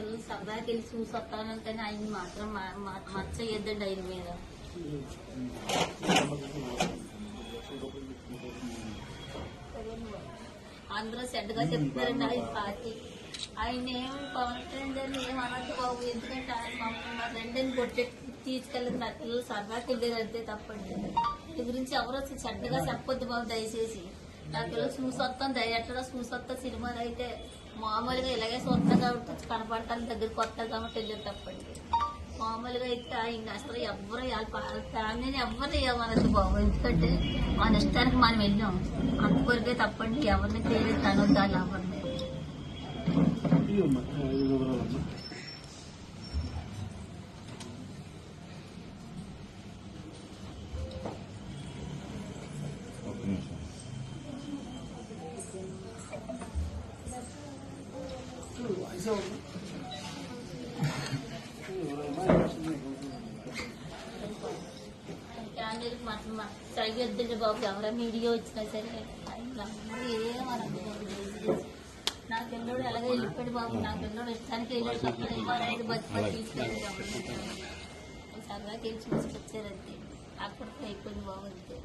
పిల్లలు సరదాకి వెళ్ళి చూసి వస్తాను కానీ ఆయన మాత్రం మా- ఆయన మీద. అందరూ చెడ్డగా చెప్తారండి ఆయన పార్టీ. ఆయన ఏమి పవన్ కళ్యాణ్ గారిని ఏం బాబు ఎందుకంటే ఆయన మమ్మల్ని మా రెండని కొట్టెట్టి తీసుకెళ్ళదు నా పిల్లలు సరదాకి వెళ్ళారు అంతే తప్పండి. ఈ గురించి ఎవరు అసలు చెడ్డగా చెప్పొద్దు బాబు దయచేసి. అక్కడ చూసొస్తాం చూసి చూసొస్తా ఎట్లా సినిమాలు అయితే మామూలుగా ఇలాగే చూస్తాం కాబట్టి కనపడటానికి దగ్గరికి వస్తాను కాబట్టి వెళ్ళేది మామూలుగా అయితే ఆయన అసలు ఎవ్వరు వాళ్ళ ఫ్యామిలీని ఎవరు ఇవ్వమనదు బాబు. ఎందుకంటే మన ఇష్టానికి మనం వెళ్ళాం. అంతవరకే తప్పండి. ఎవరిని పేరు తనొద్దాలి ఎవరిని. క్యాండిల్ బాబు ఎవరైనా మీడియా వచ్చినా సరే బాబు నా పిల్లడు ఎలాగో వెళ్ళిపోయాడు బాబు నా పిల్లడు ఇష్టానికి వెళ్ళాడు తప్ప ఎవరైనా బతి తీసుకెళ్ళి సరదాకి వెళ్ళి చూసుకొచ్చారంతే అక్కడికి అయిపోయింది బాబు అంతే